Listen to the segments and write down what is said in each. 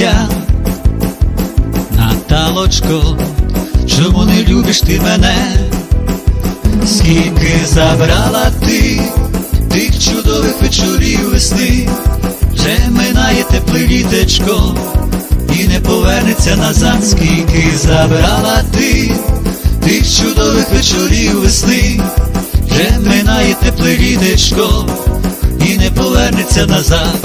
я, Наталочко, чому не любиш ти мене? Скільки забрала ти тих чудових вечорів весни, вже минає тепле літечко і не повернеться назад, скільки забрала ти тих чудових вечорів весни, вже минає тепле літечко і не повернеться назад.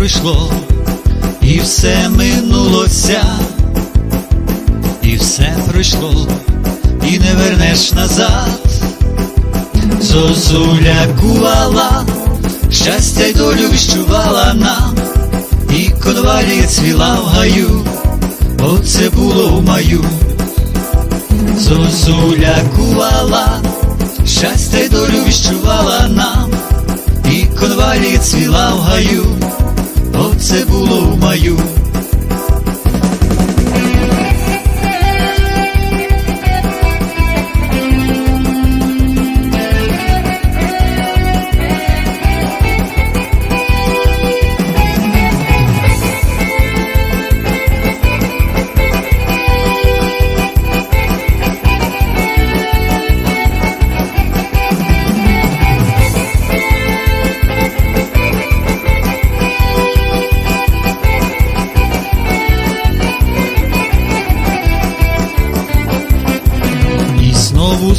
Пройшло, і все минулося, і все пройшло, і не вернеш назад. Зозуля кувала, щастя й долю віщувала нам, і конвалія цвіла в гаю, оце було в маю. Зозуля кувала, щастя й долю віщувала нам, і конвалія цвіла в гаю, оце було в маю.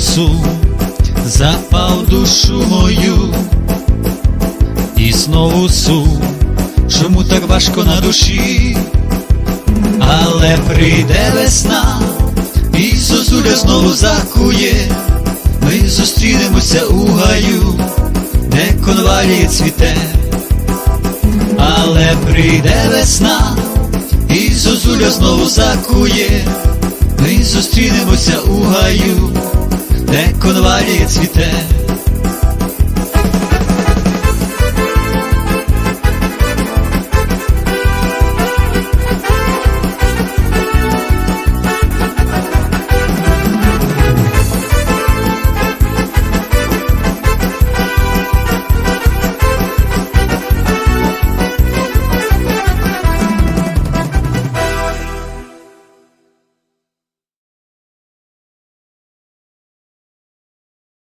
Сум запав душу мою, і знову сум, чому так важко на душі, але прийде весна, і зозуля знову закує, ми зустрінемося у гаю, де конвалія цвіте, але прийде весна, і зозуля знову закує. Ми зустрінемося у гаю, ね。この割りがつけて。